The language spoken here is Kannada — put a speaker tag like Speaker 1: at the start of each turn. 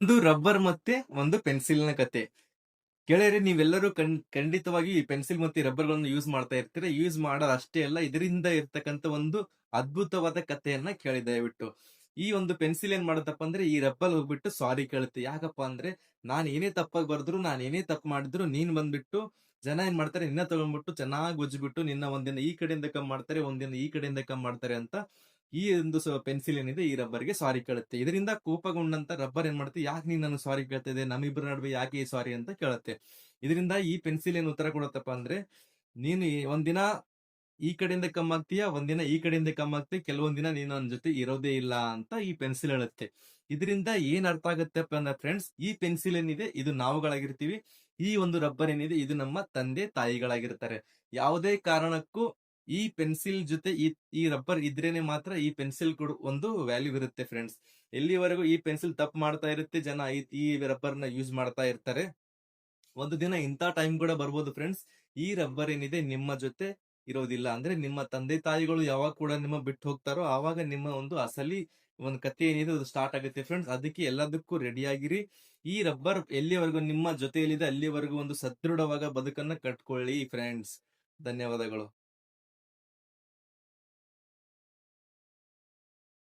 Speaker 1: ಒಂದು ರಬ್ಬರ್ ಮತ್ತೆ ಒಂದು ಪೆನ್ಸಿಲ್ನ ಕತೆ. ಗೆಳೆಯರೆ ನೀವೆಲ್ಲರೂ ಖಂಡ್, ಖಂಡಿತವಾಗಿ ಈ ಪೆನ್ಸಿಲ್ ಮತ್ತೆ ರಬ್ಬರ್ಗಳನ್ನು ಯೂಸ್ ಮಾಡ್ತಾ ಇರ್ತೀರಾ? ಯೂಸ್ ಮಾಡೋದು ಅಷ್ಟೇ ಅಲ್ಲ, ಇದರಿಂದ ಇರ್ತಕ್ಕಂತ ಒಂದು ಅದ್ಭುತವಾದ ಕಥೆಯನ್ನ ಕೇಳಿ ದಯವಿಟ್ಟು. ಈ ಒಂದು ಪೆನ್ಸಿಲ್ ಏನ್ ಮಾಡುತ್ತಪ್ಪ ಅಂದ್ರೆ, ಈ ರಬ್ಬರ್ ಹೋಗ್ಬಿಟ್ಟು ಸಾರಿ ಕೇಳುತ್ತೆ. ಯಾಕಪ್ಪ ಅಂದ್ರೆ, ನಾನ್ ಏನೇ ತಪ್ಪಾಗಿ ಬರೆದ್ರು, ನಾನು ಏನೇ ತಪ್ಪು ಮಾಡಿದ್ರು, ನೀನ್ ಬಂದ್ಬಿಟ್ಟು ಜನ ಏನ್ ಮಾಡ್ತಾರೆ, ನಿನ್ನ ತಗೊಂಡ್ಬಿಟ್ಟು ಚೆನ್ನಾಗಿ ಉಜ್ಬಿಟ್ಟು ನಿನ್ನ ಒಂದಿನ ಈ ಕಡೆಯಿಂದ ಕಮ್ ಮಾಡ್ತಾರೆ, ಒಂದಿನ ಈ ಕಡೆಯಿಂದ ಕಮ್ ಮಾಡ್ತಾರೆ ಅಂತ ಈ ಒಂದು ಪೆನ್ಸಿಲ್ ಏನಿದೆ, ಈ ರಬ್ಬರ್ಗೆ ಸಾರಿ ಕೇಳುತ್ತೆ. ಇದರಿಂದ ಕೋಪಗೊಂಡಂತ ರಬ್ಬರ್ ಏನ್ ಮಾಡುತ್ತೆ? ಯಾಕೆ ನೀನ್ ನಾನು ಸಾರಿ ಕೇಳ್ತಿದೆ ನಮ್ಮಿಬ್ಬರ ನಡುವೆ ಯಾಕೆ ಈ ಸಾರಿ ಅಂತ ಕೇಳುತ್ತೆ. ಇದರಿಂದ ಈ ಪೆನ್ಸಿಲ್ ಏನ್ ಉತ್ತರ ಕೊಡುತ್ತಪ್ಪ ಅಂದ್ರೆ, ನೀನು ಒಂದಿನ ಈ ಕಡೆಯಿಂದ ಕಮ್ಮಾಗ್ತೀಯ ಒಂದಿನ ಈ ಕಡೆಯಿಂದ ಕಮ್ಮಾಗ್ತೀಯ ಕೆಲವೊಂದಿನ ನೀನು ನನ್ನ ಜೊತೆ ಇರೋದೇ ಇಲ್ಲ ಅಂತ ಈ ಪೆನ್ಸಿಲ್ ಹೇಳುತ್ತೆ. ಇದರಿಂದ ಏನ್ ಅರ್ಥ ಆಗುತ್ತೆಪ್ಪ ಅಂದ್ರೆ ಫ್ರೆಂಡ್ಸ್ ಈ ಪೆನ್ಸಿಲ್ ಏನಿದೆ, ಇದು ನಾವುಗಳಾಗಿರ್ತೀವಿ. ಈ ಒಂದು ರಬ್ಬರ್ ಏನಿದೆ, ಇದು ನಮ್ಮ ತಂದೆ ತಾಯಿಗಳಾಗಿರ್ತಾರೆ. ಯಾವುದೇ ಕಾರಣಕ್ಕೂ ಈ ಪೆನ್ಸಿಲ್ ಜೊತೆ ಈ ಈ ರಬ್ಬರ್ ಇದ್ರೇನೆ ಮಾತ್ರ ಈ ಪೆನ್ಸಿಲ್ ಕೂಡ ಒಂದು ವ್ಯಾಲ್ಯೂ ಇರುತ್ತೆ ಫ್ರೆಂಡ್ಸ್ ಎಲ್ಲಿವರೆಗೂ ಈ ಪೆನ್ಸಿಲ್ ತಪ್ಪು ಮಾಡ್ತಾ ಇರುತ್ತೆ, ಜನ ಈ- ಈ ರಬ್ಬರ್ನ ಯೂಸ್ ಮಾಡ್ತಾ ಇರ್ತಾರೆ. ಒಂದು ದಿನ ಇಂಥ ಟೈಮ್ ಕೂಡ ಬರ್ಬೋದು ಫ್ರೆಂಡ್ಸ್ ಈ ರಬ್ಬರ್ ಏನಿದೆ ನಿಮ್ಮ ಜೊತೆ ಇರೋದಿಲ್ಲ. ಅಂದ್ರೆ ನಿಮ್ಮ ತಂದೆ ತಾಯಿಗಳು ಯಾವಾಗ ಕೂಡ ನಿಮ್ಮ ಬಿಟ್ಟು ಹೋಗ್ತಾರೋ ಆವಾಗ ನಿಮ್ಮ ಒಂದು ಅಸಲಿ ಒಂದು ಕತೆ ಏನಿದೆ ಅದು ಸ್ಟಾರ್ಟ್ ಆಗುತ್ತೆ ಫ್ರೆಂಡ್ಸ್ ಅದಕ್ಕೆ ಎಲ್ಲದಕ್ಕೂ ರೆಡಿ ಆಗಿರಿ. ಈ ರಬ್ಬರ್ ಎಲ್ಲಿವರೆಗೂ ನಿಮ್ಮ ಜೊತೆಯಲ್ಲಿದೆ ಅಲ್ಲಿವರೆಗೂ ಒಂದು ಸದೃಢವಾದ ಬದುಕನ್ನ ಕಟ್ಕೊಳ್ಳಿ ಫ್ರೆಂಡ್ಸ್ ಧನ್ಯವಾದಗಳು.